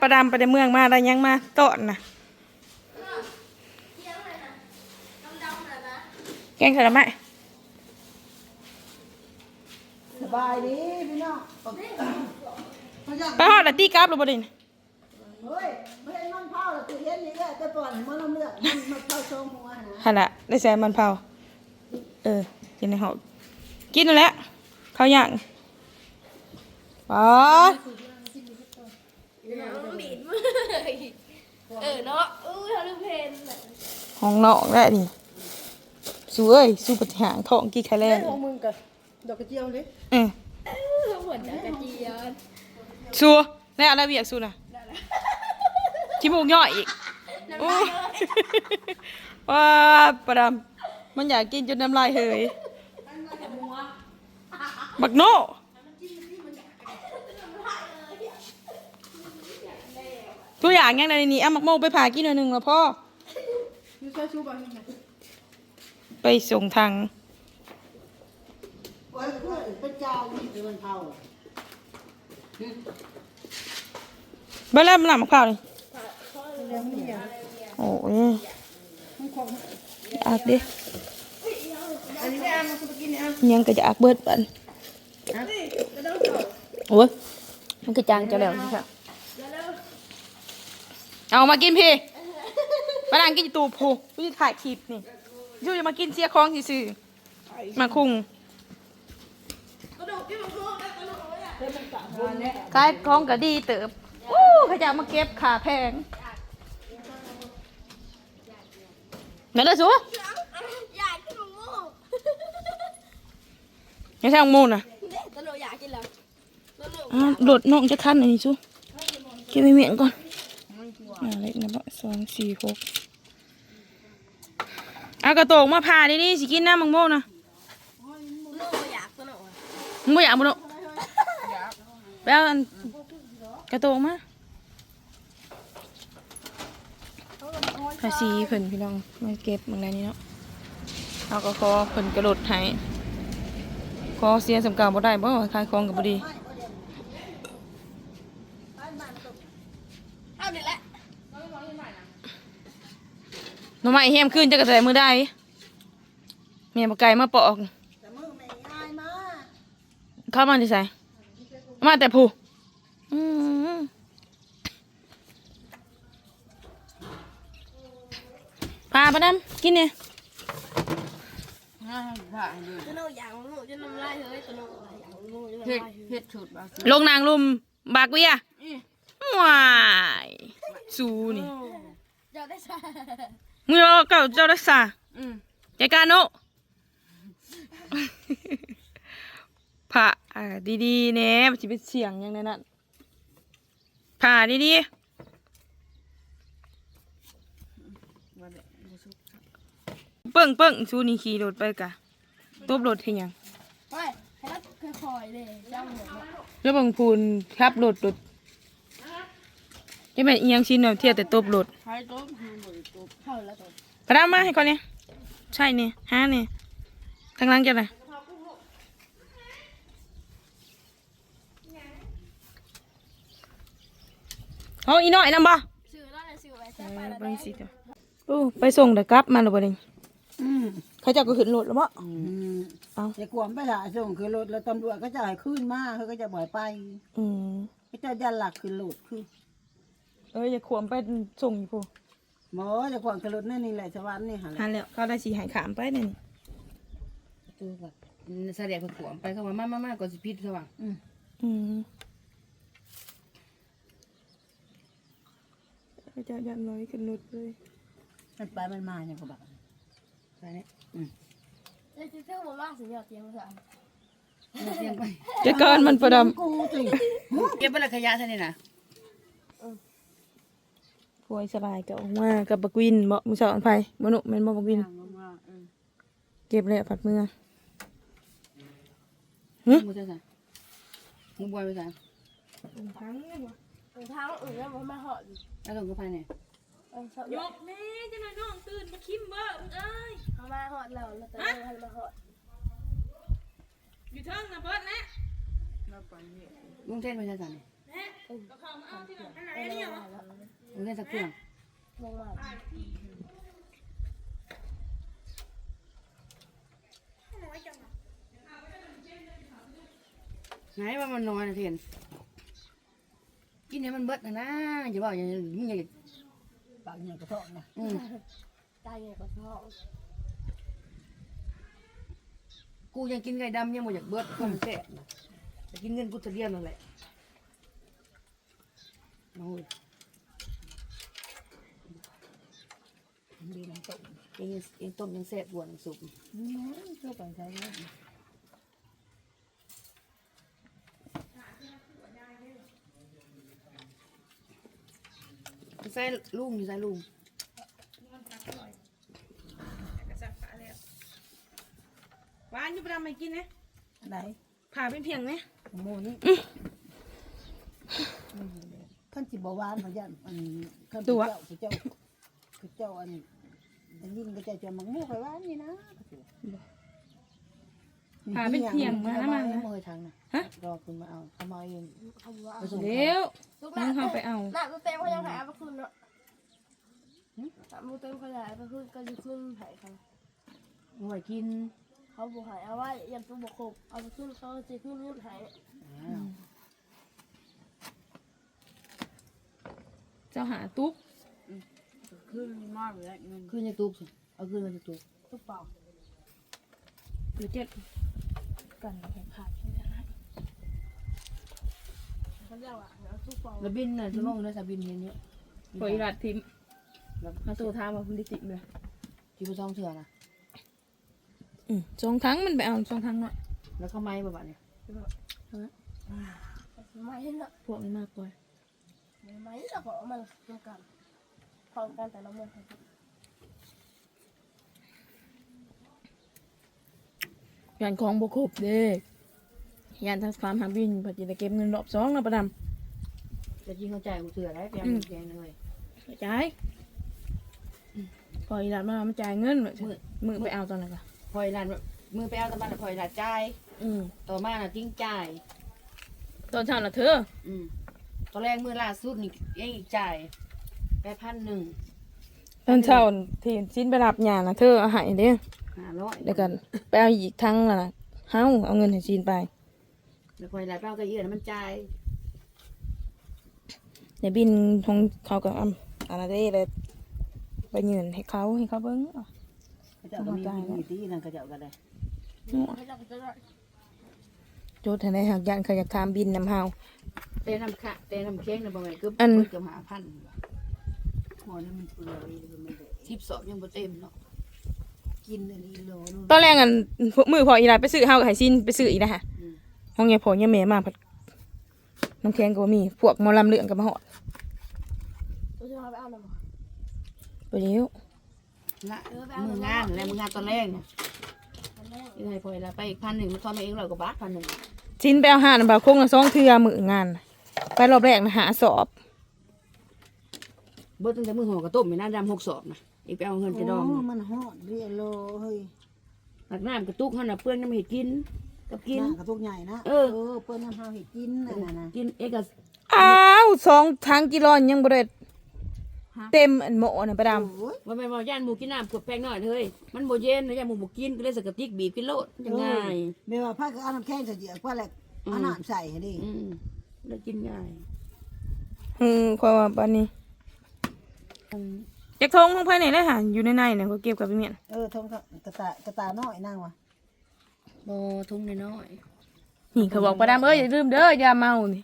ประดำไปในเมืองมาได้ยังมาต้อนนะแกงใส่ละไหมสบายดีพี่น้องเขาอยากไปหอดละตีกราฟหรือบ่ดินเฮ้ยไม่เห็นมันเผาหรอกตื่นเย็นนี่แหละแต่ก่อนมันน้ำเลือดมันมันเข้าช่องหัวนะหันละได้ใส่มันเผาเออกินในหอกินนั่นแหละข้าวย่างอ๋อ เออเนาะอู้ทำลูกเพนน่ะห้องนอกแล้วนี่สู้เอ้ยสู้ปฏิหารท้องกี่ไข่แล้เล่วนของมึงกับดอกกระเจียวเลยเออเออเหมือนกระเจียนสู้แล้วอะไรเบียกสู้นะขี้มูกย่อยอีกน้ำโอ้ลายยว้าประดำมันอยากกินจนน้ำลายเหยบักโน่ ทุกอย่างยังในนี้เอามักโมไปผ่ากินหน่อยหนึ่งแล้วพ่อนี่ช่วยชูบ้างนี่ไปส่งทางโอ้ยเพื่อนเป็นเจ้านี่คือมันเผาเบ้านแล้วมันหลับมะพร้าวเลยเรื่องนี้อย่างโอ้ยมันคงอักดิอันนี้ไม่เอามันไปกินเนี่ยยังก็จะอักเบิดปันโอ้ยมันก็จางจะแล้วนี่ค่ะ เอามากินพี่มานั่งกินอยู่ตูผูพี่จะถ่ายคลิปนี่ยูจะมากินเสียของซื่อๆมาคุงขายของก็ดีเติบอู้เขาจะเอามาเก็บขาแพงไหนเลยสูอยากกินหมูไม่ใช่ของมูนอะเด็กตลกอยากกินแล้วตลกอ้าวโดดน้องจะคันอันนี้สูเก็บไปเมียนก่อน อ่าเล็กนะบะสองสี่หกเอากระโตกมาผ่าดินี่สิกินน้ำมังโมนะโน่อยากตลกอะมึงไม่อยากบุญหรอกไปเอาอันกระโตกมาภาษีเพิ่นพี่น้องมาเก็บเมืองไรนี่เนาะเอาก็ขอเพิ่นกระโดดให้ขอเสียสำกาบ่ได้บ่ขายของกับบ่ดี เอาดิแหละ หน่อไม้เฮียมขึ้นจะกระใส่มือได้แม่บ่ไก่มาปอกแต่มือไม่ง่ายมากเข้ามาที่ใส่มาแต่ผู้อืมพาปะน้ำกินเนี่ยตลกอยากหมูจะน้ำลายเฮ้ยตลกอยากหมูจะน้ำเฮ็ดลายเฮ้ยเฮ็ดชุดบ่ลงนางลุมบากเวียว้ายสูนี่เจ้าได้ใช่ มึงเอาเก่าเจ้าดักษาอืมใจกล้าโนผ่าอ่าดีๆแหน่มันจะเป็นเสียงอย่างนั้นน่ะผ่าดีว่าได้บ่สุกๆเปิ้งเปิ้งชูนี่ขี่รถไปกะตบรถให้หยังไปให้รับค่อยๆเลยเจ้าหมูแล้วบางพูนขับรถรถ จะเป็นอีหยังชิ้นแบบเที่ยวแต่ตบรถใครต้มให้บ่ได้ต้มเข้าแล้วตัวกระดามาให้ก่อนเนี่ยใช่เนี่ยห้าเนี่ยทางหล่างจะไหนเอาอีน้อยนำบ่ซื้อแล้วเลยซื้อไว้เอแซ่บไปอแล้วเบิ่งได้สิจ้ะโอ้ไปส่งเดี๋ยวกลับมาหรือบ่เนี่ยอืมเขาเจะก็ขึ้นรถแล้วบ่อืมเอาจะกวมไปถ่ายส่งคือรถแล้วตำรวจก็จะให้ขึ้นมาเขาก็จะบ่อยไป อืมก็จะยันหลักคือรถคือ เอ้ยอย่าขวมไปส่งอยู่พูหมอจะกวางคือรถนั่นนี่แหละสวรรค์นี่หันหันแล้วเขาได้สีหายขามไปเนี่ยนี่ตัวก็แสดงเพิ่นขวมไปเข้ามามามาๆก่อนสิพิษซะว่าอืมอืมเขาเจะยันน้อยขึ้นรถเลยมันไปมันมาอย่างก็บอกไปเนี่ยเอ้ยซื้อผมว่าสิเนี่ยเตรียมไว้ก่อนเอาเตรียมไปเจะการมันประดำกูสิเก็บไปละขยะซะนี่น่ะ พวยสบายก็ออกมากับบักวินบ่มือสอนไฟบ่หนุแม่นบ่บักวินมามาเออเก็บเลยผัดมือหึบ่จ้ะมึงบ่ไปซะถุงเท้าอื่นแล้วมันมาเหาะอยู่แล้วลงก็ไปเนี่ยเออชอบยกแม่จังได๋น้องตื่นมาคิมเบ่เอ้ยเอามาเหาะแล้วแล้วแต่เราให้มาเหาะอยู่เทิงนะเบิดนะลุงเท่นไปซะจ้ะนี่มึงเล่ นสักเครื่องลงมาไหนว่ามันน้อยนะเทียนกินให้มันเบิดนะนะอย่าบอกอย่ามึงอย่าปากเนี่ยกระเทาะนะอืมตายใหญ่กว่าท้องกูยังกินไก่ดำยังบ่อยากเบิดก็มันแซ่บนะจะกินเงินกูจะเรียนนั่นแหละโอ้ย ดีน้ำตกเองเองต้มยังแซ่บกว่าน้ำซุปอืมเจ้าไปใช้เงินใส่ลุงอยู่ใส่ลุงหวานอยู่ประดำไม่กินนะไหนผ่าเป็นเพียงนะหมูนี่ท่านจิบหวานพะยันอันข้าพเจ้า พระเจ้าพระเจ้าอันได้ยินก็จะจะมังมูไปหวานนี่นะผ่าเป็นเพียงมาแล้วมันนะนะเมื่อทางนะรอคุณมาเอาเขามาเองคำว่าไปส่งเดี๋ยวลูกมึงเข้าไปเอาหน้าตัวเต็มเขายังหายไปคืนเนาะหน้าตัวเต็มเขาหายไปคืนก็จะขึ้นหายเขาหน่วยกิน เขาบอกหายเอาไว้ยันตัวบอกครบเอาไปขึ้นเขาจะขึ้นเงินหายเจ้าหาตุ๊ก ขึ้นมากเลยเงินขึ้นในตู้สิเอาขึ้นมาในตู้ตุ๊กเปล่าหรือเจ็ดกันแข่งขาดที่ไหนเขาเรียกว่าเอาตุ๊กเปล่าแล้วบินน่ะจะลงได้สบินเห็นเนี้ยปล่อยรัดทิมมาตัวทามมาคุณดิติเลยที่ผู้ช่องเถื่อนะอืมสองทั้งมันไปเอาสองทั้งหน่อยแล้วเข้าไม้แบบนี้ไม่ละพวกนี้มากกว่าไม่ละขอมันทำกันพ ร้อมกันแต่ละมือยันของบกครบเด้ยันทั้งความหาบินพอจิตเก็บเงินรอบสองนะประดจะยิงเข้าใจกูเถื่อได้แกงแกงเลยำจ่ายปล่อยรัดมามันจ่ายเงินมือมือไปเอาตอนไหนกันพลอยรันมือไปเอาตะมันพลอยรันจ่ายอืมต่อมาน่ะจิ้งจ่ายตอนเช้าน่ะเธออืมตอนแรกมือล่าสุดนี่ยังอีกจ่าย แปดพันหนึ่งตอนเช้าที่สิ้นไปรับยาน่ะเธอเอาใหายเด้ห้าร้อยเดี๋ยวกันไปเอาอีกทั้งน่ะนะเฮาเอาเงินให้จีนไปแล้วพลอยรันไปเอากระเยื่อนะมันจ่ายเดี๋ยวบินทงเขากับอันอะไรได้เลยไปยืนให้เขาให้เขาเบิ้งอะพระเจ้าก็มีมีตีนั่นกระเจ้าก็ได้เขาจะจะได้โจทย์ให้ได้หากยันเขาอยากทามบินนำเฮา เต้นำค่ะเต้นำเค้กนะประมาณเกือบอันเกือบห้าพัน พอนี่มันเปื่อยมันไม่ได้สิบสอบยังบ่เต็มเนาะกินอันนี้โลนู่นตอนแรกอันพวกมือพออีไรไปซื้อเฮากับไห้ซินไปซื้ออีกนะฮะอืมห้องเงี้ยพอเงี้ยแม่มาผัดน้ำแข็งก็บ่มีพวกหมอลำเลืองกับมาหอดเราจะพาไปเอาหน่อยไปเดี๋ยวละมืองานแล้วมืองานตอนแรกเนี่ยอันแรกยังไงพลอยรันไปอีกพันหนึ่งมันทอนมาเองร้อยกว่าบาทพันหนึ่งซินไปเอาหาน้ำบาคงละสองเทือมืองานไปรอบแรกนะหาสอบ เบิดตั้งแต่มือหัวกระต้มไม่น่าดำหกสอบนะอีกไปเอาเงินจะดองโมันหอดเรียโลเฮ้ยหลักน้ำกระตุกเขาน่ะเปื้อนน้ำเห็ดกินกับกิน กระตุกใหญ่นะเออเออเปิ้นน้ำเฮาเห็ดกินนั่นน่ะนะกินเอกสอ้าวสองทางกิโลยังบ่ได้เต็มอันหมอน่ะประดำโอ้ยว่าแม่นบอกย่านหมูกินน้ำขวดแพงหน่อยเฮ้ยมันโบเย็นนะย่านหมูบกินก็เลยสกกระติกบีบกินโลดยังไงไม่ว่าพาก็เอาน้ำแข็งใส่เยอะกว่าแหละเอาน้ำใส่ให้ดิอืมเลยกินง่าย อืมเพราะว่าปาน นี้อืมจักทงของภายในเลยค่ะอยู่ในในเนี่ยเขาเก็บกับพี่เมียนเออทงกระตากระตาน้อยนั่งวะโบทุ่งน้อยนี่เขาบอกประดามเอ้ยอย่าลืมเด้ออย่าเมานี่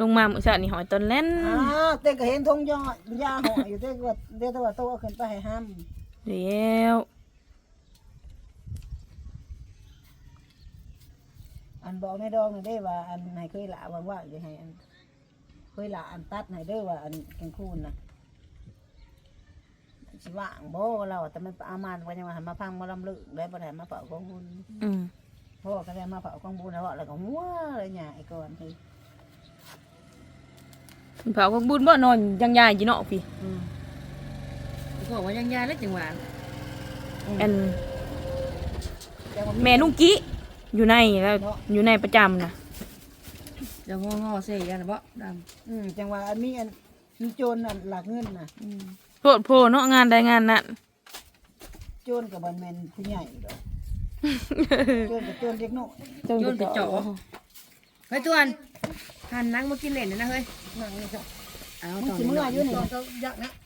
ลงมาเมื่อเช้านี่หอยตอนเล่นอ้าวเต้ก็เห็นทงยอดยาห่ออยู่เต้ก็เต้ตัวโตขึ้นไปให้ห้ามเดี๋ยวอันบอกในดองนี่ได้ว่าอันให้เคยหลาว่างๆจะให้อันเคยหลาอันตัดให้เด้อว่าอันกลางคืนน่ะ สิว่างบ่เราแต่มันอามันว่ายังว่าหันมาพังมาลำลึกได้บ่ได้มาเป่ากองบุญอืมพ่อก็ได้มาเป่ากองบุญแล้วแล้วก็หัวเลยหยาไอ้ก่อนคือเผาก็บุญบ่นอนยังยายจีเนาะพี่อืมๆบอกว่ายังยาเล็กจังหวะอันแม่ลุงกี้อยู่ในแล้วอยู่ในประจำนะเดี๋ยวงอๆเสียนะบ่ดอืมจังว่าอันมีอันมีโจรอันหลักเงินน่ะำอืมโพ ดโพเนาะงานใดงานนั้นโจรกับบันแมนผู้ใหญ่ดอกโจรกับโจรเล็กน้อยจงจะเจาะเฮ้ยตวนหันนังมากินเล่นนะเฮ้ยนั่งนี่ครับเอามันตอนสินี้เมื่ออยู่นี่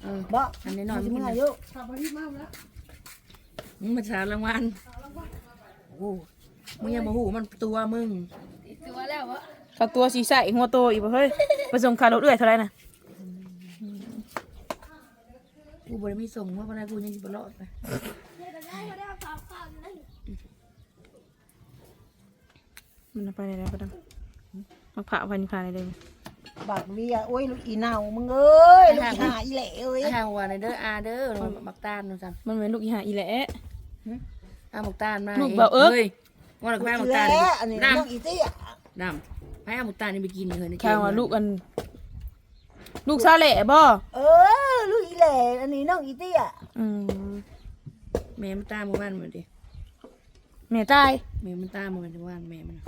เออบ่อันนี้นอนมัสิกินเมื่อนะอยู่มึงมาสารรางวัลโอ้มึงยังมาหูมันตัวมึงตัวแล้ววะเขาตัวสีใสหัวโตอีกบ่เฮ้ยไปส่งคารถเอื้อยเท่าไหร่น่ะ กูบ่ได้มีส่งว่าปานใดกูยังสิบ่รอดไปได้ก็ได้ข่าวข่าวนั่นมันเอาไปได้แล้วก็ได้มาผ่าพันผ่าได้เลยบากเวียโอ้ยลูกอีเน่ามึงเอ้ยลูกอีหาอีแหล่เอ้ยไอ้ห่างว่าในเด้ออาเด้อบักตาลนู่นจังมันเหมือนลูกอีหาอีแหละอาบักตาลมาลูกเบาเอิ๊กฮ้ยว่าเราแพ้บักตาลแหล่อันนี้ดน้องอีเตี้ยำดำให้อาบักตาลนี่ไปกินเลยในข้างว่าลูกอัน ลูกซาแหละบ่เออลูกอี แหล่อันนี้น้องอีเตี้ยอืมแม่มันตามหมู่บ้านมันดิแม่ตายแม่มันตามหมู่บ้านแม่มันน่ะ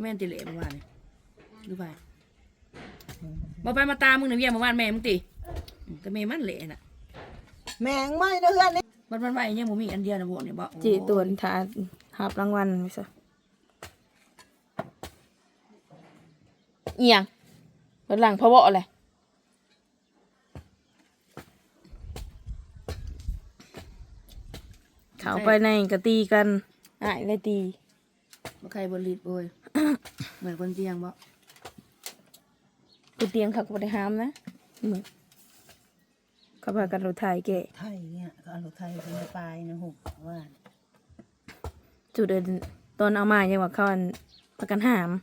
แม่นติเละหมู่บ้านนี่ดูไปบ่ไปมาตามมึงน่ะเวียหมู่บ้านแม่มึงติอืมก็แม่มันเละน่ะแมงไม่เด้อเพื่อนนี่มันมันไว้ยังบ่มีอันเดียวนะบ่เนี่ยบ่จีตวนถาหับรางวัลไปซะเอียงรถหลังพ่อบ่อะไร เขาไปในกะตีกันอ้ายเลยตีบ่ใครบ่รีดโอยเหมือนคนเตียงบ่กูเตียงเขาก็บ่ได้ห้ามนะมึงเขาพากันรถไทยแกะไทยเนี่ยก็เอาลูกไทยเป็นปลายนะหุบว่าจุดเดินตอนเอามายังว่าเขาอันประกันหามอ